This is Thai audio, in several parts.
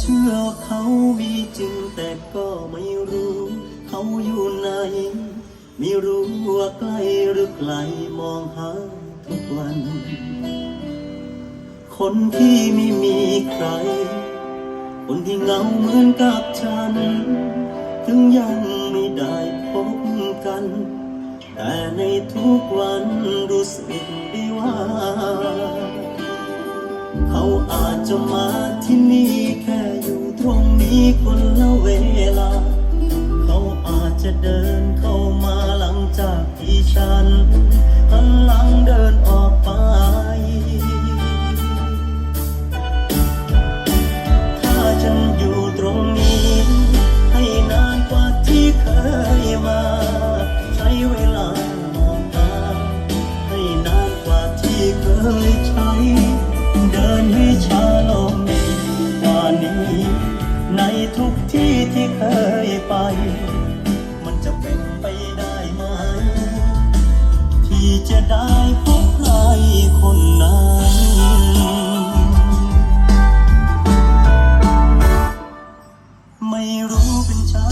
เชื่อเขามีจริงแต่ก็ไม่รู้ เขาอยู่ไหน ไม่รู้ว่าใกล้หรือไกลมองหาทุกวัน คนที่ไม่มีใคร คนที่เหงาเหมือนกับฉัน ถึงยังไม่ได้พบกัน แต่ในทุกวันรู้สึกได้ว่า เขาอาจจะมาที่นี่ มีคนละเวลา เขาอาจจะเดินเข้ามาหลังจากที่ฉันหันหลังเดินออกไป ถ้าฉันอยู่ตรงนี้ ให้นานกว่าที่เคยมา ใช้เวลามองตาให้นานกว่าที่เคยใช้ จะได้พบใครคนนั้นไม่รู้เป็นชา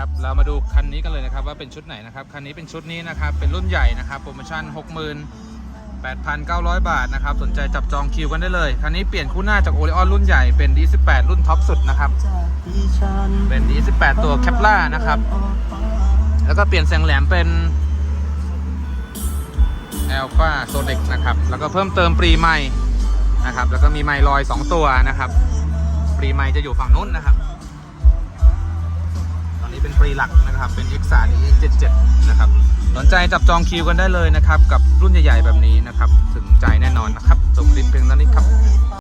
นะครับ เรามาดูคันนี้กันเลยนะครับว่าเป็นชุดไหนนะครับ คันนี้เป็นชุดนี้นะครับ เป็นรุ่นใหญ่นะครับ โปรโมชั่น 68,900 บาทนะครับ สนใจจับจองคิวกันได้เลย คันนี้เปลี่ยนคู่หน้าจากโอ i ิออนรุ่นใหญ่เป็น D18 รุ่นท็อปสุดนะครับ เป็น D18 ตัวแคปล่านะครับ แล้วก็เปลี่ยนแสงแหลมเป็น Alpha Sonic นะครับ แล้วก็เพิ่มเติมปรีไมค์นะครับ แล้วก็มีไมค์ลอย 2 ตัวนะครับ ปรีไมค์จะอยู่ฝั่งนู้นนะครับ นี้เป็นปรีหลักนะครับ เป็น X3 X77 นะครับ สนใจจับจองคิวกันได้เลยนะครับ กับรุ่นใหญ่ๆแบบนี้นะครับ ถึงใจแน่นอนนะครับจบคลิปเพียงเท่านี้ครับ